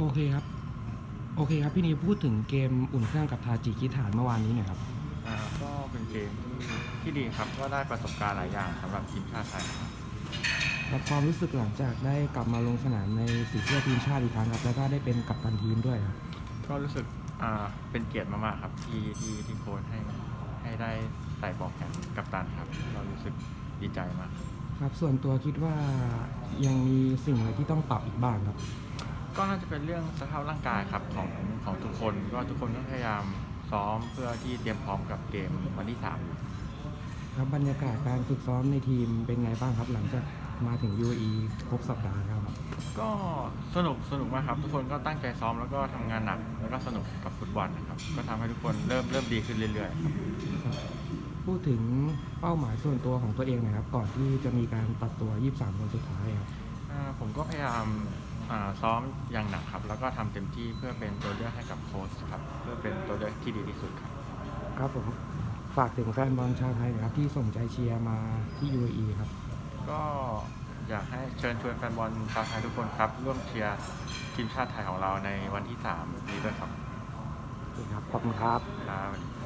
โอเคครับ โอเคครับ พี่นีพูดถึงเกมอุ่นเครื่องกับทาจิกิสถานเมื่อวานนี้หน่อยครับ อ่าก็เป็นเกมที่ที่ดีครับก็ได้ประสบการณ์หลายอย่างสำหรับทีมชาติไทยครับครับความรู้สึกหลังจากได้กลับมาลงสนามในสีเสื้อทีมชาติอีกครั้งครับ แล้วก็ได้เป็นกัปตันทีมด้วยครับ ก็รู้สึกอ่าเป็นเกียรติมากๆครับที่ที่ที่โค้ชให้ให้ได้ใส่บอกแขนกัปตันครับ เรารู้สึกดีใจมากครับส่วนตัวคิดว่ายังมีสิ่งอะไรที่ต้องปรับอีกบ้างครับ ก็น่าจะเป็นเรื่องสภาพร่างกายครับของของทุกคนก็ทุกคนก็พยายามซ้อมเพื่อที่เตรียมพร้อมกับเกมวันที่สามอยู่ครับบรรยากาศการฝึกซ้อมในทีมเป็นไงบ้างครับ หลังจากมาถึง UAE ครบสัปดาห์แล้วครับ ก็สนุกสนุกมากครับ ทุกคนก็ตั้งใจซ้อมแล้วก็ทำงานหนักแล้วก็สนุกกับฟุตบอลนะครับ ก็ทำให้ทุกคนเริ่มเริ่มดีขึ้นเรื่อยๆครับครับพูดถึงเป้าหมายส่วนตัวของตัวเองหนะครับ ก่อนที่จะมีการตัดตัว 23 คนสุดท้ายครับอ่าผมก็พยายามอ่า ซ้อมอย่างหนักครับ แล้วก็ทำเต็มที่เพื่อเป็นตัวเลือกให้กับโค้ชครับ เพื่อเป็นตัวเลือกที่ดีที่สุดครับ ครับผมฝากถึงแฟนบอลชาวไทยหนะครับที่ส่งใจเชียร์มาที่ UAE ครับ ก็อยากให้เชิญชวนแฟนบอลชาวไทยทุกคนครับ ร่วมเชียร์ทีมชาติไทยของเราในวันที่3นี้ด้วยครับครับขอบคุณครับครับ